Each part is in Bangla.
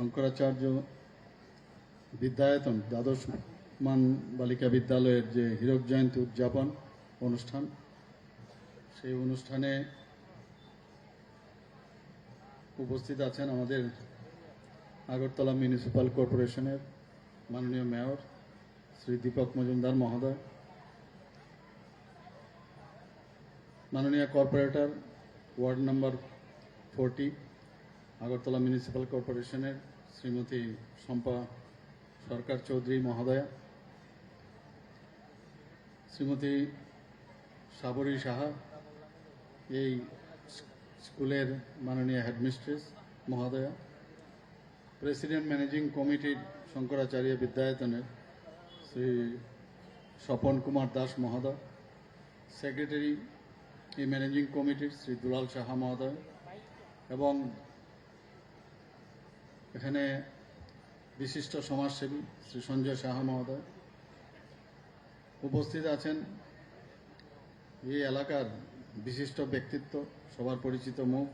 শঙ্করাচার্য বিদ্যায়তন দ্বাদশ মান বালিকা বিদ্যালয়ের যে হীরক জয়ন্তী উদযাপন অনুষ্ঠান, সেই অনুষ্ঠানে উপস্থিত আছেন আমাদের আগরতলা মিউনিসিপ্যাল কর্পোরেশনের মাননীয় মেয়র শ্রী দীপক মজুমদার মহোদয়, মাননীয় corporator ward number forty, Agartala municipal কর্পোরেশনের শ্রীমতী শম্পা সরকার চৌধুরী মহোদয়া, শ্রীমতী সাবরী সাহা, এই স্কুলের মাননীয় হেডমিস্ট্রেস মহোদয়া, প্রেসিডেন্ট ম্যানেজিং কমিটির শঙ্করাচার্য বিদ্যায়তনের শ্রী স্বপন কুমার দাস মহোদয়, সেক্রেটারি এই ম্যানেজিং কমিটির শ্রী দুলাল সাহা মহোদয় এবং এখানে বিশিষ্ট সমাজসেবী শ্রী সঞ্জয় সাহা মহোদয় উপস্থিত আছেন। এই এলাকার বিশিষ্ট ব্যক্তিত্ব, সবার পরিচিত মুখ,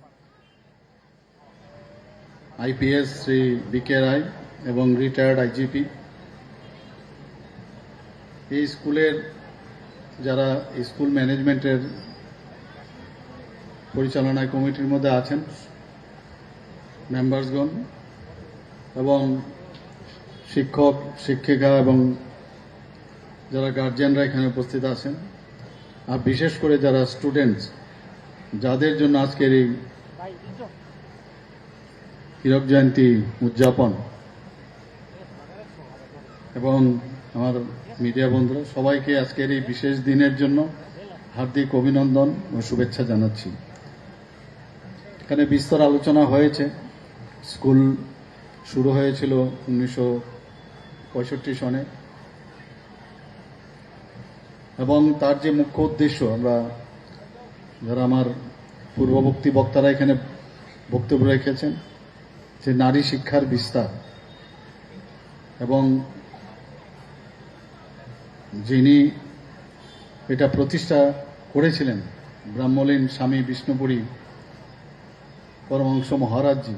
আইপিএস শ্রী বিকে রায় এবং রিটায়ার্ড আইজিপি এই স্কুলের যারা স্কুল ম্যানেজমেন্টের পরিচালনা কমিটির মধ্যে আছেন মেম্বার্সগণ এবং শিক্ষক, শিক্ষিকা এবং যারা গার্জিয়ানরা এখানে উপস্থিত আছেন, আর বিশেষ করে যারা স্টুডেন্টস যাদের জন্য আজকের এই হীরক জয়ন্তী উদযাপন, এবং আমার মিডিয়া বন্ধুরা, সবাইকে আজকের এই বিশেষ দিনের জন্য হার্দিক অভিনন্দন ও শুভেচ্ছা জানাচ্ছি। এখানে বিস্তর আলোচনা হয়েছে, স্কুল শুরু হয়েছিল উনিশশো পঁয়ষট্টি সনে। এবং তার যে মুখ্য উদ্দেশ্য, আমরা যারা আমার পূর্ববর্তী বক্তারা এখানে বক্তব্য রেখেছেন, যে নারী শিক্ষার বিস্তার। এবং যিনি এটা প্রতিষ্ঠা করেছিলেন, ব্রাহ্মলীন স্বামী বিষ্ণুপুরী পরমাংশ মহারাজজি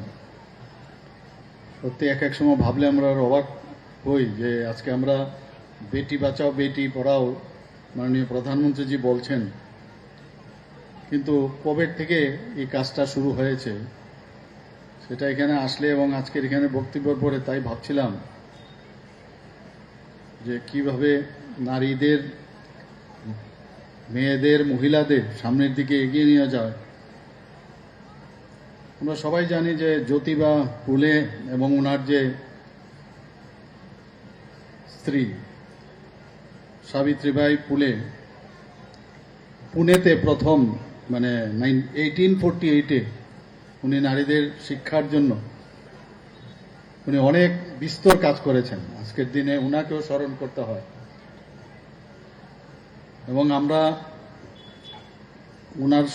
সত্যি এক এক সময় ভাবলে আমরা অবাক হই যে আজকে আমরা বেটি বাঁচাও, বেটি পড়াও মাননীয় প্রধানমন্ত্রীজি বলছেন। কিন্তু কবের থেকে এই কাজটা শুরু হয়েছে? সেটা এখানে আসলে এবং আজকের এখানে বক্তব্য পরে তাই ভাবছিলাম যে কীভাবে নারীদের, মেয়েদের, মহিলাদের সামনের দিকে এগিয়ে নিয়ে যায় আমরা সবাই জানি যে জ্যোতিবা ফুলে এবং ওনার যে স্ত্রী, সাবিত্রীবাই ফুলে, পুনেতে প্রথম মানে নাইন এইটিন ফোরটি এইটে উনি নারীদের শিক্ষার জন্য উনি অনেক বিস্তর কাজ করেছেন। আজকের দিনে উনাকেও স্মরণ করতে হয়। এবং আমরা উনার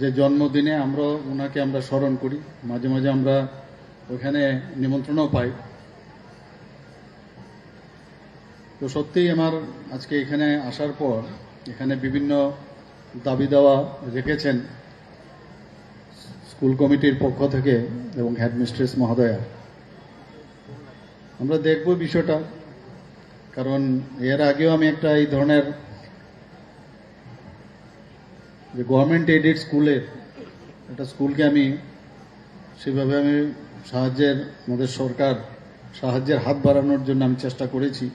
যে জন্মদিনে আমরা ওনাকে আমরা স্মরণ করি, মাঝে মাঝে আমরা ওখানে নিমন্ত্রণও পাই। তো সত্যিই আমার আজকে এখানে আসার পর এখানে বিভিন্ন দাবি দেওয়া রেখেছেন স্কুল কমিটির পক্ষ থেকে এবং হেডমিস্ট্রেস মহোদয়া। আমরা দেখব বিষয়টা, কারণ এর আগেও আমি একটা এই ধরনের যে গভর্নমেন্ট এডেড স্কুলের একটা স্কুলকে আমি সেভাবে আমি সাহায্যের, আমাদের সরকার সাহায্যের হাত বাড়ানোর জন্য আমি চেষ্টা করেছি।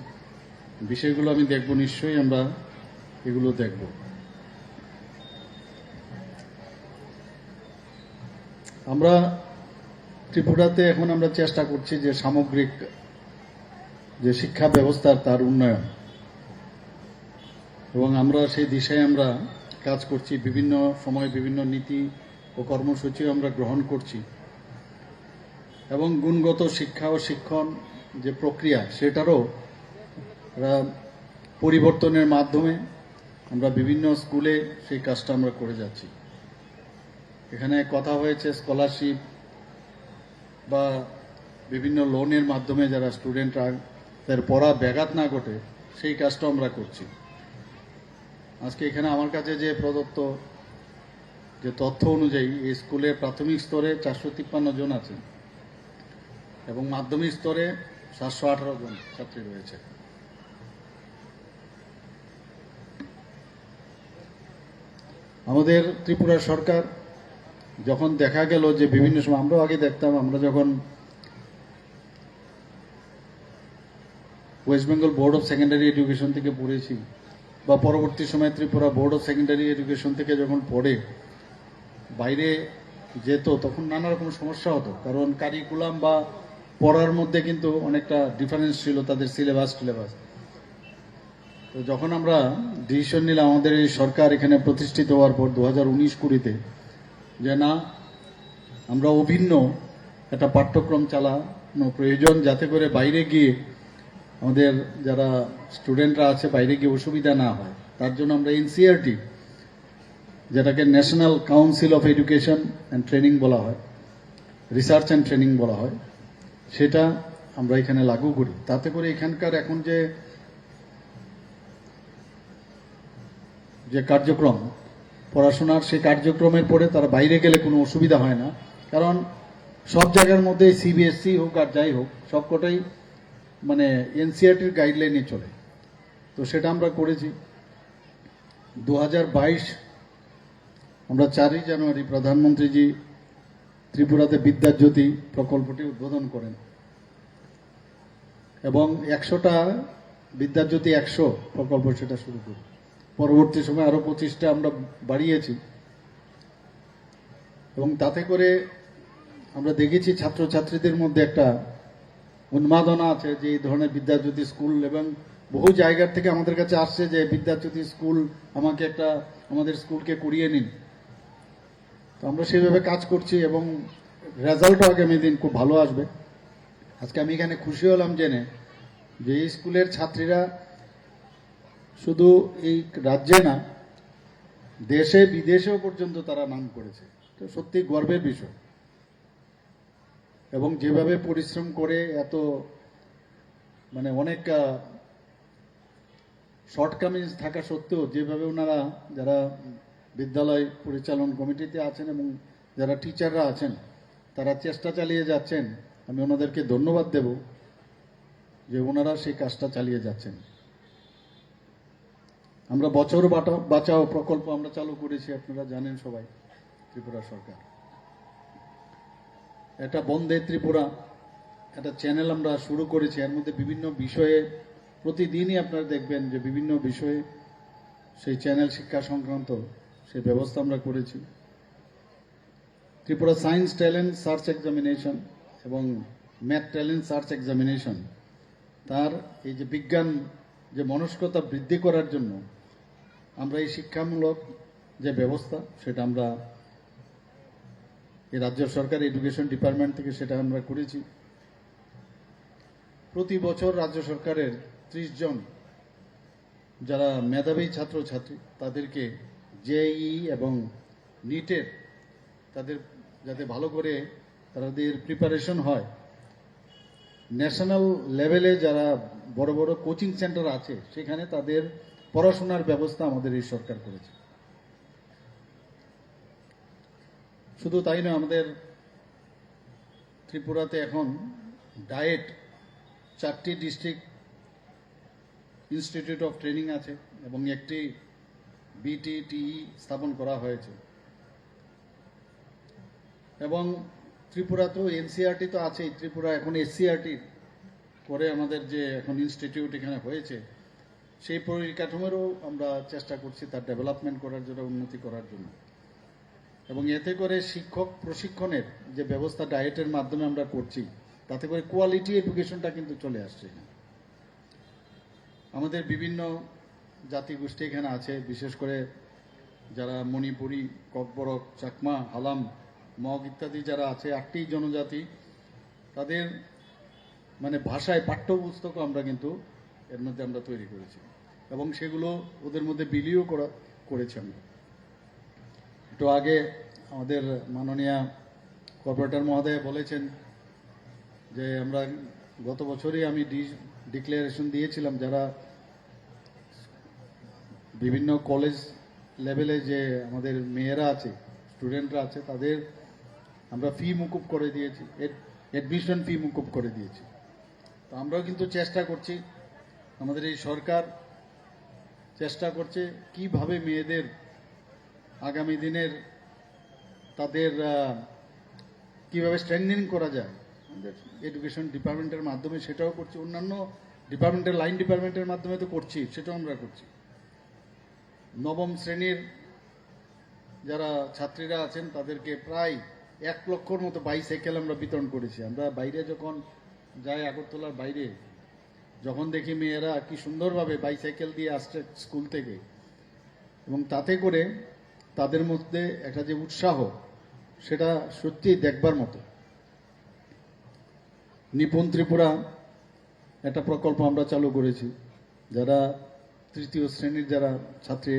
বিষয়গুলো আমি দেখব, নিশ্চয়ই আমরা এগুলো দেখব। আমরা ত্রিপুরাতে এখন আমরা চেষ্টা করছি যে সামগ্রিক যে শিক্ষা ব্যবস্থার তার উন্নয়ন। এবং আমরা সেই দিশায় আমরা কাজ করছি, বিভিন্ন সময় বিভিন্ন নীতি ও কর্মসূচি আমরা গ্রহণ করছি। এবং গুণগত শিক্ষা ও শিক্ষণ যে প্রক্রিয়া, সেটারও পরিবর্তনের মাধ্যমে আমরা বিভিন্ন স্কুলে সেই কাজটা আমরা করে যাচ্ছি। এখানে কথা হয়েছে স্কলারশিপ বা বিভিন্ন লোনের মাধ্যমে যারা স্টুডেন্টরা, তাদের পড়া ব্যাঘাত না ঘটে, সেই কাজটা আমরা করছি। আজকে এখানে আমার কাছে যে প্রদত্ত যে তথ্য অনুযায়ী এই স্কুলে প্রাথমিক স্তরে চারশো তিপ্পান্ন জন আছে এবং মাধ্যমিক স্তরে সাতশো আঠারো জন ছাত্রী রয়েছে। আমাদের ত্রিপুরা সরকার যখন দেখা গেল যে বিভিন্ন সময়, আমরাও আগে দেখতাম, আমরা যখন West Bengal Board of Secondary Education থেকে পড়েছি বা পরবর্তী সময় Tripura Board of Secondary Education থেকে যখন পড়ে, বাইরে যেত, তখন নানা রকম সমস্যা হতো। কারণ কারিকুলাম বা পড়ার মধ্যে কিন্তু অনেকটা ডিফারেন্স ছিল তাদের সিলেবাস টিলেবাস তো যখন আমরা ডিসিশন নিলাম, আমাদের এই সরকার এখানে প্রতিষ্ঠিত হওয়ার পর দু হাজার উনিশ কুড়িতে যে না, আমরা অভিন্ন একটা পাঠ্যক্রম চালানো প্রয়োজন, যাতে করে বাইরে গিয়ে আমাদের যারা স্টুডেন্টরা আছে, বাইরে গিয়ে অসুবিধা না হয়, তার জন্য আমরা এনসিআরটি যেটাকে National Council of Education and Training বলা হয় রিসার্চ অ্যান্ড ট্রেনিং বলা হয়, সেটা আমরা এখানে লাগু করি। তাতে করে এখানকার এখন যে যে কার্যক্রম, পড়াশোনার সেই কার্যক্রমের পরে তারা বাইরে গেলে কোনো অসুবিধা হয় না। কারণ সব জায়গার মধ্যে সিবিএসসি হোক আর যাই হোক, সবকটাই মানে এনসিআরটির গাইডলাইনে চলে। তো সেটা আমরা করেছি। দুহাজার বাইশ আমরা চারই জানুয়ারি প্রধানমন্ত্রীজি ত্রিপুরাতে বিদ্যাজ্যোতি প্রকল্পটি উদ্বোধন করেন। এবং একশোটা বিদ্যাজ্যোতি একশো প্রকল্প সেটা শুরু করি। পরবর্তী সময় আরও পঁচিশটা আমরা বাড়িয়েছি। এবং তাতে করে আমরা দেখেছি ছাত্রছাত্রীদের মধ্যে একটা উন্মাদনা আছে যে এই ধরনের বিদ্যাজ্যোতি স্কুল এবং বহু জায়গার থেকে আমাদের কাছে আসছে যে বিদ্যাজ্যোতি স্কুল আমাকে একটা, আমাদের স্কুলকে কুড়িয়ে নিন। তো আমরা সেইভাবে কাজ করছি এবং রেজাল্টও আগামী দিন খুব ভালো আসবে। আজকে আমি এখানে খুশি হলাম জেনে যে এই স্কুলের ছাত্রীরা শুধু এই রাজ্যে না, দেশে, বিদেশেও পর্যন্ত তারা নাম করেছে। তো সত্যি গর্বের বিষয়। এবং যেভাবে পরিশ্রম করে এত মানে অনেক শর্টকামিজ থাকা সত্ত্বেও যেভাবে ওনারা যারা বিদ্যালয় পরিচালন কমিটিতে আছেন এবং যারা টিচাররা আছেন, তারা চেষ্টা চালিয়ে যাচ্ছেন। আমি ওনাদেরকে ধন্যবাদ দেব যে ওনারা সেই কাজটা চালিয়ে যাচ্ছেন। আমরা বছর বাঁচাও প্রকল্প আমরা চালু করেছি, আপনারা জানেন সবাই, ত্রিপুরা সরকার। এটা বন্দে ত্রিপুরা, একটা চ্যানেল আমরা শুরু করেছি। এর মধ্যে বিভিন্ন বিষয়ে প্রতিদিনই আপনারা দেখবেন যে বিভিন্ন বিষয়ে সেই চ্যানেল শিক্ষা সংক্রান্ত সেই ব্যবস্থা আমরা করেছি। Tripura Science Talent Search Examination এবং ম্যাথ ট্যালেন্ট সার্চ এক্সামিনেশন তার এই যে বিজ্ঞান যে মনস্কতা বৃদ্ধি করার জন্য আমরা এই শিক্ষামূলক যে ব্যবস্থা, সেটা আমরা রাজ্য সরকার এডুকেশন ডিপার্টমেন্ট থেকে সেটা আমরা করেছি। প্রতি বছর রাজ্য সরকারের ত্রিশ জন যারা মেধাবী ছাত্রছাত্রী, তাদেরকে জেই এবং নিটের তাদের যাতে ভালো করে তাদের প্রিপারেশন হয় ন্যাশনাল লেভেলে যারা বড় বড় কোচিং সেন্টার আছে, সেখানে তাদের পড়াশোনার ব্যবস্থা আমাদের এই সরকার করেছে। শুধু তাই না আমাদের ত্রিপুরাতে এখন ডায়েট চারটি ডিস্ট্রিক্ট ইনস্টিটিউট অফ ট্রেনিং আছে এবং একটি বিটিটিই স্থাপন করা হয়েছে। এবং ত্রিপুরা তো এনসিআরটি তো আছেই, ত্রিপুরা এখন এসসিআরটি করে আমাদের যে এখন ইনস্টিটিউট এখানে হয়েছে, সেই পরিকাঠামোরও আমরা চেষ্টা করছি তার ডেভেলপমেন্ট করার জন্য, উন্নতি করার জন্য। এবং এতে করে শিক্ষক প্রশিক্ষণের যে ব্যবস্থা ডায়েটের মাধ্যমে আমরা করছি, তাতে করে কোয়ালিটি এডুকেশনটা কিন্তু চলে আসছে আমাদের বিভিন্ন জাতিগোষ্ঠী এখানে আছে, বিশেষ করে যারা মণিপুরি, ককবরক, চাকমা, হালাম, মগ ইত্যাদি যারা আছে আটটি জনজাতি, তাদের মানে ভাষায় পাঠ্যপুস্তকও আমরা কিন্তু এর মধ্যে আমরা তৈরি করেছি। এবং সেগুলো ওদের মধ্যে বিলিও করা, করেছি আমরা। একটু আগে আমাদের মাননীয় কর্পোরেটর মহোদয় বলেছেন যে আমরা গত বছরই আমি ডিক্লারেশন দিয়েছিলাম যারা বিভিন্ন কলেজ লেভেলে যে আমাদের মেয়েরা আছে স্টুডেন্টরা আছে, তাদের আমরা ফি মুকুব করে দিয়েছি অ্যাডমিশন ফি মুকুব করে দিয়েছি। তো আমরাও কিন্তু চেষ্টা করছি, আমাদের এই সরকার চেষ্টা করছে কীভাবে মেয়েদের আগামী দিনের তাদের কীভাবে স্ট্রেংথেনিং করা যায় আমাদের এডুকেশন ডিপার্টমেন্টের মাধ্যমে সেটাও করছি, অন্যান্য ডিপার্টমেন্টের লাইন ডিপার্টমেন্টের মাধ্যমে তো করছি, সেটাও আমরা করছি। নবম শ্রেণির যারা ছাত্রীরা আছেন, তাদেরকে প্রায় এক লক্ষর মতো বাইসাইকেল আমরা বিতরণ করেছি। আমরা বাইরে যখন যাই আগরতলার বাইরে, যখন দেখি মেয়েরা কি সুন্দরভাবে বাইসাইকেল দিয়ে আসছে স্কুল থেকে, এবং তাতে করে তাদের মধ্যে একটা যে উৎসাহ, সেটা সত্যি দেখবার মতো। নিপুণ ত্রিপুরা একটা প্রকল্প আমরা চালু করেছি। যারা তৃতীয় শ্রেণির যারা ছাত্রী,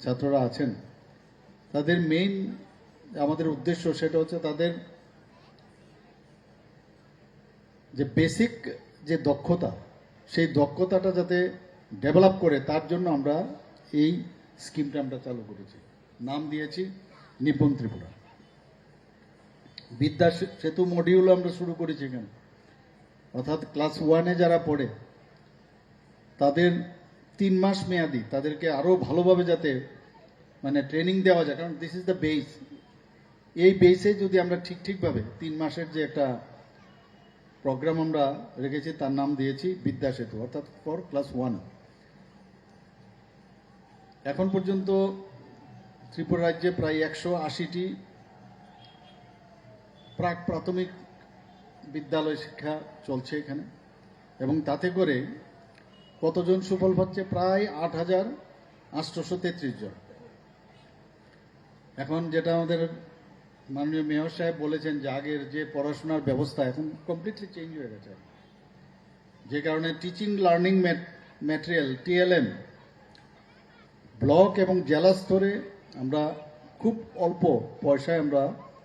ছাত্ররা আছেন, তাদের মেইন আমাদের উদ্দেশ্য সেটা হচ্ছে তাদের যে বেসিক যে দক্ষতা, সেই দক্ষতাটা যাতে ডেভেলপ করে, তার জন্য আমরা এই স্কিমটা আমরা চালু করেছি। নাম দিয়েছি নিপুণ ত্রিপুরা। বিদ্যা সেতু মডিউল আমরা শুরু করেছি এখানে অর্থাৎ ক্লাস ওয়ানে যারা পড়ে, তাদের তিন মাস মেয়াদি, তাদেরকে আরও ভালোভাবে যাতে মানে ট্রেনিং দেওয়া যায়, কারণ দিস ইজ দ্য বেস এই বেসে যদি আমরা ঠিক ঠিকভাবে তিন মাসের যে একটা প্রোগ্রাম আমরা রেখেছি, তার নাম দিয়েছি বিদ্যা সেতু, অর্থাৎ ফর ক্লাস ওয়ান এখন পর্যন্ত ত্রিপুরা রাজ্যে প্রায় একশো আশিটি প্রাক প্রাথমিক বিদ্যালয় শিক্ষা চলছে এখানে। এবং তাতে করে কতজন সুফল পাচ্ছে? প্রায় আট হাজার আটশোশো তেত্রিশ জন। এখন যেটা আমাদের মাননীয় মেয়র সাহেব বলেছেন যে আগের যে পড়াশোনার ব্যবস্থা এখন কমপ্লিটলি চেঞ্জ হয়ে গেছে। যে কারণে teaching learning material TLM block এবং জেলা স্তরে আমরা খুব অল্প পয়সায় আমরা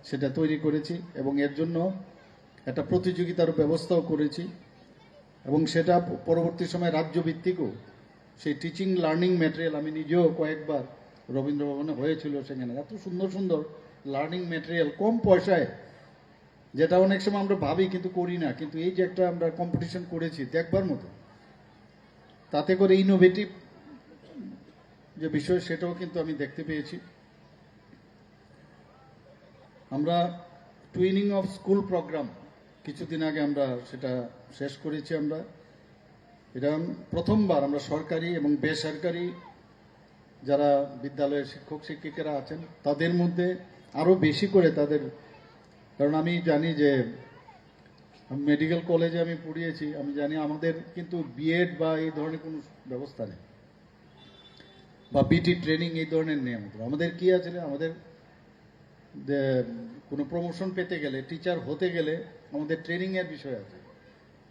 সেটা তৈরি করেছি এবং এর জন্য একটা প্রতিযোগিতার ব্যবস্থাও করেছি এবং সেটা পরবর্তী সময় রাজ্য ভিত্তিকও সেই টিচিং লার্নিং ম্যাটেরিয়াল আমি নিজেও কয়েকবার রবীন্দ্র ভবনে হয়েছিল সেখানে। এত সুন্দর সুন্দর লার্নিং ম্যাটেরিয়াল কম পয়সায়, যেটা অনেক সময় আমরা ভাবি কিন্তু করি না। কিন্তু এই যে একটা আমরা কম্পিটিশন করেছি দেখবার মতো, তাতে করে ইনোভেটিভ যে বিষয় সেটাও কিন্তু আমি দেখতে পেয়েছি। আমরা টুইনিং অফ স্কুল প্রোগ্রাম কিছুদিন আগে আমরা সেটা শেষ করেছি আমরা। এটা প্রথমবার আমরা সরকারি এবং বেসরকারি যারা বিদ্যালয়ের শিক্ষক, শিক্ষিকারা আছেন, তাদের মধ্যে আরও বেশি করে তাদের, কারণ আমি জানি যে মেডিকেল কলেজে আমি পড়িয়েছি, আমি জানি আমাদের কিন্তু বিএড বা এই ধরনের কোনো ব্যবস্থা নেই। বা বিটি ট্রেনিং এই ধরনের নেই আমাদের কি আছে? আমাদের কোনো প্রমোশন পেতে গেলে টিচার হতে গেলে আমাদের ট্রেনিং এর বিষয় আছে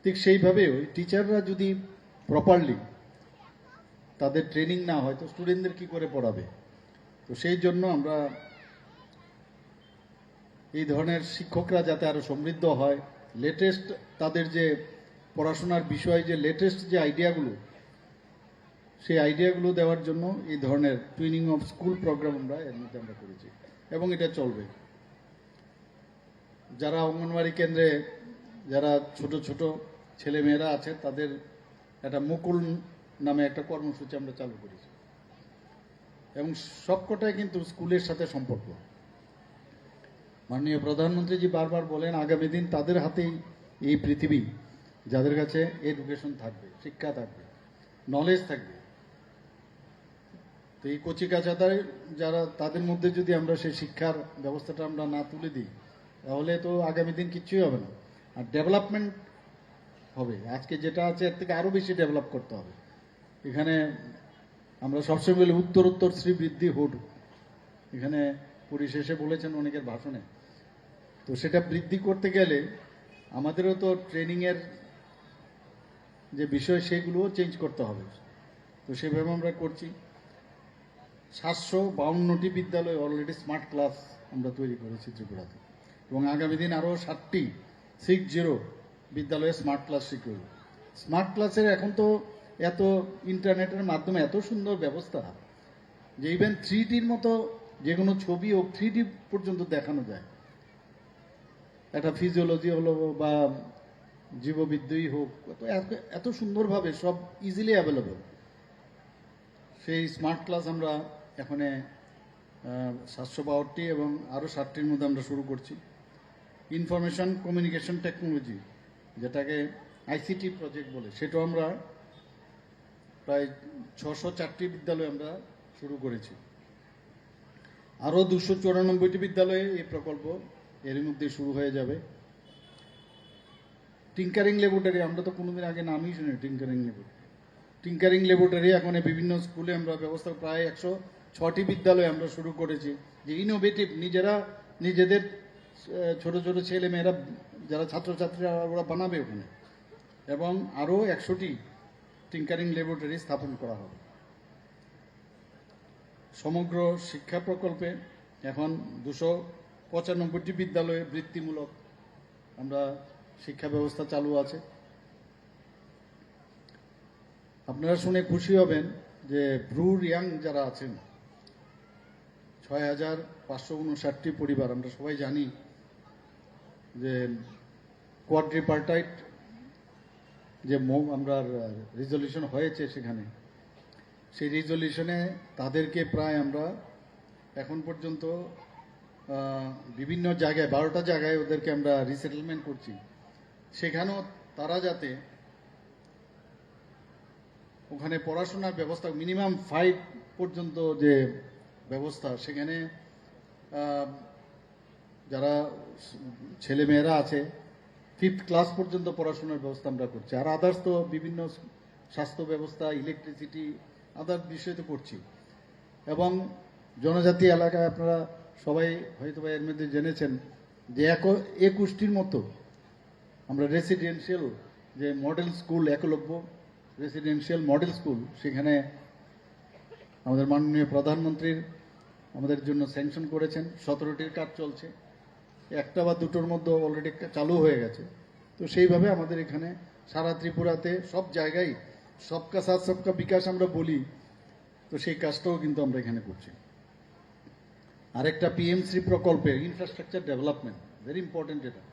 ঠিক সেইভাবে ওই টিচাররা যদি প্রপারলি তাদের ট্রেনিং না হয়, তো স্টুডেন্টদের কি করে পড়াবে তো সেই জন্য আমরা এই ধরনের শিক্ষকরা যাতে আরও সমৃদ্ধ হয় লেটেস্ট তাদের যে পড়াশোনার বিষয়ে, যে লেটেস্ট যে আইডিয়াগুলো সেই আইডিয়াগুলো দেওয়ার জন্য এই ধরনের টুইনিং অফ স্কুল প্রোগ্রাম আমরা এর মধ্যে আমরা করেছি। এবং এটা চলবে। যারা অঙ্গনওয়াড়ি কেন্দ্রে যারা ছোট ছোট ছেলে মেয়েরা আছে, তাদের একটা মুকুল নামে একটা কর্মসূচি আমরা চালু করেছি। এবং সবকটাই কিন্তু স্কুলের সাথে সম্পর্ক। মাননীয় প্রধানমন্ত্রীজি বারবার বলেন, আগামী দিন তাদের হাতেই এই পৃথিবী। যাদের কাছে এডুকেশন থাকবে, শিক্ষা থাকবে নলেজ থাকবে তো এই কচিকাচাদের যারা, তাদের মধ্যে যদি আমরা সেই শিক্ষার ব্যবস্থাটা আমরা না তুলে দিই, তাহলে তো আগামী দিন কিচ্ছুই হবে না। আর ডেভেলপমেন্ট হবে। আজকে যেটা আছে, এর থেকে আরও বেশি ডেভেলপ করতে হবে। এখানে আমরা সবসময় বলি উত্তর শ্রীবৃদ্ধি হোড। এখানে পরিশেষে বলেছেন অনেকের ভাষণে। তো সেটা বৃদ্ধি করতে গেলে আমাদেরও তো ট্রেনিংয়ের যে বিষয়, সেগুলোও চেঞ্জ করতে হবে। তো সেভাবে আমরা করছি। সাতশো বাউন্নটি বিদ্যালয় অলরেডি স্মার্ট ক্লাস আমরা তৈরি করেছি ত্রিপুরাতে। এবং আগামী দিন আরও ষাটটি সিক্স জিরো বিদ্যালয়ে স্মার্ট ক্লাস শিখবে। স্মার্ট ক্লাসের এখন তো এত ইন্টারনেটের মাধ্যমে এত সুন্দর ব্যবস্থা যে ইভেন থ্রি ডির মতো যে কোনো ছবি ও থ্রি ডি পর্যন্ত দেখানো যায়। একটা ফিজিওলজি হলো বা জীববিদ্যই হোক এত সুন্দরভাবে সব ইজিলি অ্যাভেলেবল সেই স্মার্ট ক্লাস আমরা এখানে সাতশো বাহাত্তরটি এবং আরও ষাটটির মধ্যে আমরা শুরু করছি। ইনফরমেশন কমিউনিকেশন টেকনোলজি, যেটাকে আইসিটি প্রজেক্ট বলে, সেটাও আমরা প্রায় ছশো চারটি বিদ্যালয়ে আমরা শুরু করেছি। আরও দুশো চুরানব্বইটি বিদ্যালয়ে এই প্রকল্প এর মধ্যে শুরু হয়ে যাবে। টিঙ্কারিং ল্যাবরেটরি, আমরা তো কোনোদিন আগে নামই শুনি টিঙ্কারিং ল্যাবরেটরি। টিঙ্কারিং ল্যাবরেটরি, এখন বিভিন্ন স্কুলে আমরা ব্যবস্থা, প্রায় একশো ছটি বিদ্যালয় আমরা শুরু করেছি। যে ইনোভেটিভ নিজেরা নিজেদের ছোট ছোট ছেলে মেয়েরা যারা ছাত্রছাত্রীরা, ওরা বানাবে ওখানে। এবং আরও একশোটি টিঙ্কারিং ল্যাবরেটরি স্থাপন করা হবে। সমগ্র শিক্ষা প্রকল্পে এখন দুশো পঁচানব্বইটি বিদ্যালয়ে বৃত্তিমূলক আমরা শিক্ষা ব্যবস্থা চালু আছে। আপনারা শুনে খুশি হবেন যে ব্রু ইয়াং যারা আছেন ছয় হাজার পাঁচশো উনষাটটি পরিবার, আমরা সবাই জানি যে কোয়াড্রিপার্টাইট যে আমরা রিজলিউশন হয়েছে সেখানে। সেই রিজলিউশনে তাদেরকে প্রায় আমরা এখন পর্যন্ত বিভিন্ন জায়গায়, বারোটা জায়গায় ওদেরকে আমরা রিসেটেলমেন্ট করছি। সেখানেও তারা যাতে ওখানে পড়াশোনার ব্যবস্থা মিনিমাম ফাইভ পর্যন্ত যে ব্যবস্থা। সেখানে যারা ছেলে মেয়েরা আছে ফিফথ ক্লাস পর্যন্ত পড়াশোনার ব্যবস্থা আমরা করছি। আর আদার্স তো বিভিন্ন স্বাস্থ্য ব্যবস্থা ইলেকট্রিসিটি আদার বিষয় তো করছি। এবং জনজাতি এলাকায় আপনারা সবাই হয়তো এর মধ্যে জেনেছেন যে এক, একুশটির মতো আমরা রেসিডেন্সিয়াল যে model school Eklavya residential model school সেখানে আমাদের মাননীয় প্রধানমন্ত্রীর আমাদের জন্য স্যাংশন করেছেন। সতেরোটির কাজ চলছে। একটা বা দুটোর মধ্যে অলরেডি চালু হয়ে গেছে। তো সেইভাবে আমাদের এখানে সারা ত্রিপুরাতে সব জায়গায় সবকা সাথ, সবকা বিকাশ আমরা বলি। তো সেই কাজটাও কিন্তু আমরা এখানে করছি। আরেকটা পিএমসি প্রকল্পে ইনফ্রাস্ট্রাকচার ডেভেলপমেন্ট ভেরি ইম্পর্টেন্ট এটা।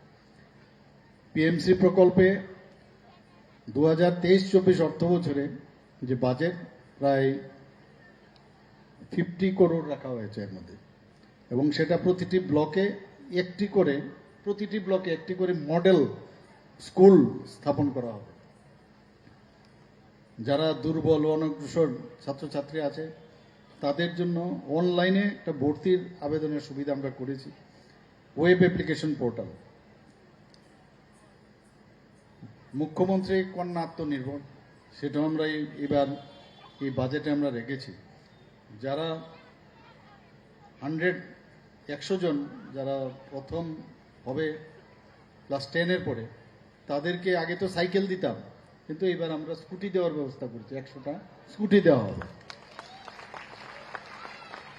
পিএমসি প্রকল্পে দু হাজার তেইশ চব্বিশ অর্থ বছরে যে বাজেট প্রায় ফিফটি করোড় রাখা হয়েছে এর মধ্যে। এবং সেটা প্রতিটি ব্লকে একটি করে, প্রতিটি ব্লকে একটি করে মডেল স্কুল স্থাপন করা হবে। যারা দুর্বল অনগ্রসর ছাত্রছাত্রী আছে, তাদের জন্য অনলাইনে একটা ভর্তির আবেদনের সুবিধা আমরা করেছি। Web application portal. মুখ্যমন্ত্রী কন্যা আত্মনির্ভর, সেটাও আমরা এবার এই বাজেটে আমরা রেখেছি। যারা হান্ড্রেড, একশো জন যারা প্রথম হবে, ক্লাস টেনের পরে, তাদেরকে আগে তো সাইকেল দিতাম, কিন্তু এবার আমরা স্কুটি দেওয়ার ব্যবস্থা করছি, একশোটা স্কুটি দেওয়া হবে।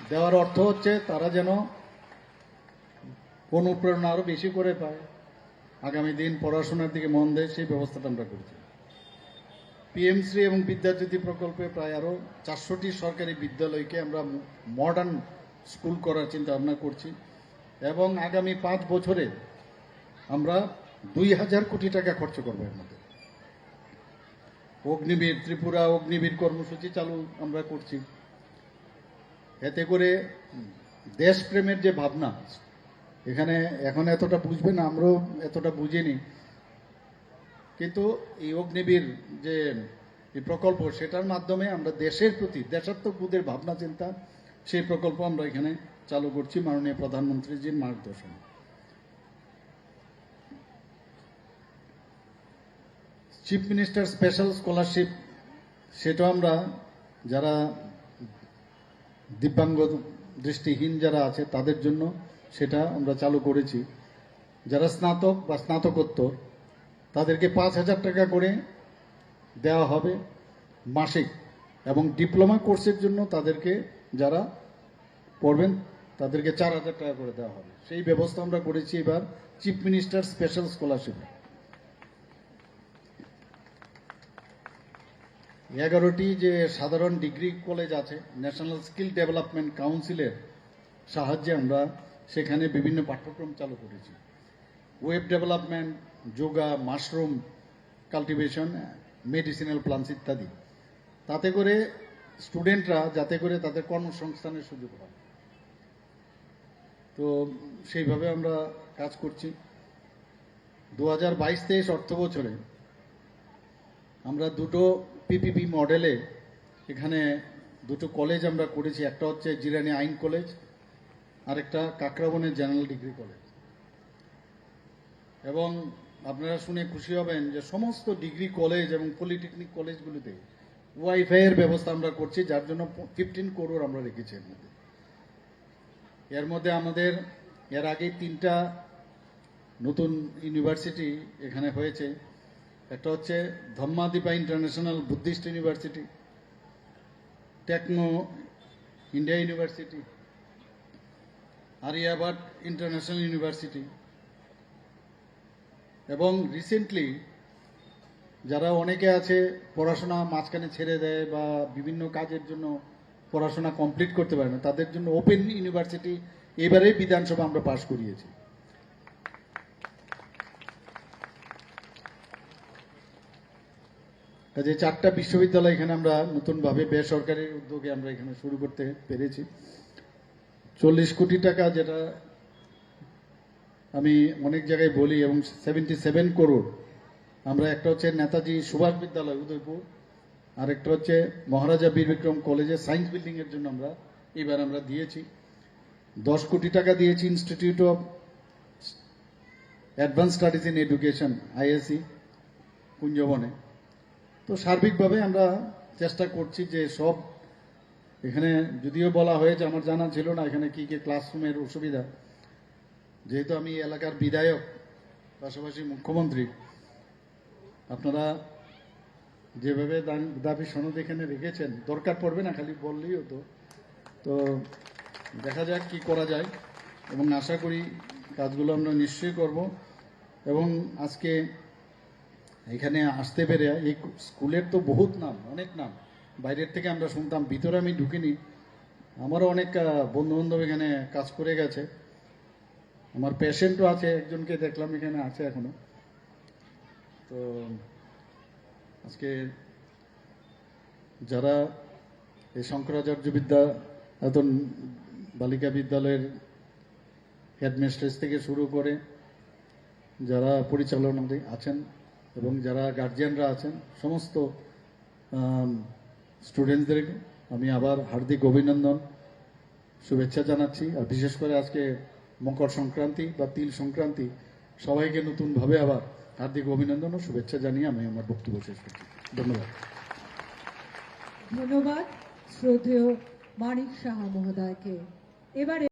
দেওয়ার অর্থ হচ্ছে তারা যেন অনুপ্রেরণা আরও বেশি করে পায়। আগামী দিন পড়াশোনার দিকে মন দেয়, সেই ব্যবস্থাটা আমরা করছি। পিএমশ্রী এবং বিদ্যাজ্যোতি প্রকল্পে প্রায় আরও চারশোটি সরকারি বিদ্যালয়কে আমরা মডার্ন স্কুল করার চিন্তা ভাবনা করছি এবং আগামী পাঁচ বছরে আমরা দুই হাজার কোটি টাকা খরচ করব এর মধ্যে। অগ্নিবীর ত্রিপুরা অগ্নিবীর কর্মসূচি চালু আমরা করছি। এতে করে দেশপ্রেমের যে ভাবনা, এখানে এখন এতটা বুঝবে না, আমরাও এতটা বুঝিনি। কিন্তু এই অগ্নিবীর যে প্রকল্প, সেটার মাধ্যমে আমরা দেশের প্রতি দেশাত্মবোধের ভাবনা, চিন্তা, সেই প্রকল্প আমরা এখানে চালু করছি মাননীয় প্রধানমন্ত্রীজির মার্গদর্শন। চিফ মিনিস্টার স্পেশাল স্কলারশিপ সেটা আমরা যারা দিব্যাঙ্গ দৃষ্টিহীন যারা আছে, তাদের জন্য সেটা আমরা চালু করেছি। যারা স্নাতক বা স্নাতকোত্তর তাদেরকে পাঁচ হাজার টাকা করে দেওয়া হবে মাসিক এবং ডিপ্লোমা কোর্সের জন্য তাদেরকে যারা পড়বেন, তাদেরকে চার হাজার টাকা করে দেওয়া হবে। সেই ব্যবস্থা আমরা করেছি এবার চিফ মিনিস্টার স্পেশাল স্কলারশিপে এগারোটি যে সাধারণ ডিগ্রি কলেজ আছে ন্যাশনাল স্কিল ডেভেলপমেন্ট কাউন্সিলের সাহায্যে আমরা সেখানে বিভিন্ন পাঠ্যক্রম চালু করেছি। Web development yoga, mushroom, cultivation, medicinal plants ইত্যাদি। তাতে করে স্টুডেন্টরা যাতে করে তাদের কর্মসংস্থানের সুযোগ হয় তো সেইভাবে আমরা কাজ করছি। দু হাজার বাইশ তেইশ অর্থ বছরে আমরা দুটো পিপিপি মডেলে এখানে দুটো কলেজ আমরা করেছি। একটা হচ্ছে জিরানি আইন কলেজ, আরেকটা কাকরাবনের জেনারেল ডিগ্রি কলেজ। এবং আপনারা শুনে খুশি হবেন যে সমস্ত ডিগ্রি কলেজ এবং পলিটেকনিক কলেজগুলিতে ওয়াইফাই এর ব্যবস্থা আমরা করছি, যার জন্য ফিফটিন করোড় আমরা রেখেছি এর মধ্যে। এর মধ্যে আমাদের, এর আগে তিনটা নতুন ইউনিভার্সিটি এখানে হয়েছে। একটা হচ্ছে Dhammadipa International Buddhist University, Techno India University আরিয়াবাদ International university এবং রিসেন্টলি যারা অনেকে আছে পড়াশোনা মাঝখানে ছেড়ে দেয় বা বিভিন্ন কাজের জন্য পড়াশোনা কমপ্লিট করতে পারে না, তাদের জন্য ওপেন ইউনিভার্সিটি এবারেই বিধানসভা আমরা পাশ করিয়েছি। কাজে চারটা বিশ্ববিদ্যালয় এখানে আমরা নতুনভাবে বেসরকারি উদ্যোগে আমরা এখানে শুরু করতে পেরেছি। চল্লিশ কোটি টাকা যেটা আমি অনেক জায়গায় বলি, এবং সেভেন্টি সেভেন করোড় আমরা একটা হচ্ছে নেতাজি সুভাষ বিদ্যালয়, উদয়পুর, আর একটা হচ্ছে মহারাজা বীর বিক্রম কলেজে সায়েন্স বিল্ডিং এর জন্য আমরা এবার আমরা দিয়েছি। দশ কোটি টাকা দিয়েছি Institute of Advance Studies in Education IAC কুঞ্জবনে। তো সার্বিকভাবে আমরা চেষ্টা করছি যে সব এখানে, যদিও বলা হয়েছে, আমার জানা ছিল না এখানে কি কি ক্লাসরুমের অসুবিধা। যেহেতু আমি এলাকার বিধায়ক, পাশাপাশি মুখ্যমন্ত্রী, আপনারা যেভাবে দাবি সনদ এখানে রেখেছেন, দরকার পড়বে না, খালি বললেই হতো। তো দেখা যাক কি করা যায়, এবং আশা করি কাজগুলো আমরা নিশ্চয়ই করব। এবং আজকে এখানে আসতে পেরে, এই স্কুলের তো বহুত নাম, অনেক নাম। বাইরের থেকে আমরা শুনতাম, ভিতরে আমি ঢুকিনি। আমারও অনেক বন্ধু বান্ধব এখানে কাজ করে গেছে। আমার পেশেন্টও আছে, একজনকে দেখলাম এখানে আছে এখনও। তো আজকে যারা এই শঙ্করাচার্য বিদ্যা এত বালিকা বিদ্যালয়ের হেডমিস্ট্রেস থেকে শুরু করে যারা পরিচালনাতে আছেন এবং যারা গার্জিয়ানরা আছেন, সমস্ত স্টুডেন্টদেরকে আমি আবার হার্দিক অভিনন্দন, শুভেচ্ছা জানাচ্ছি। আর বিশেষ করে আজকে মকর সংক্রান্তি বা তিল সংক্রান্তি, সবাইকে নতুনভাবে আবার হার্দিক অভিনন্দন ও শুভেচ্ছা জানিয়ে আমি আমার বক্তব্য শেষ করছি। ধন্যবাদ। ধন্যবাদ। শ্রদ্ধেয় মানিক সাহা মহোদয়কে। এবারে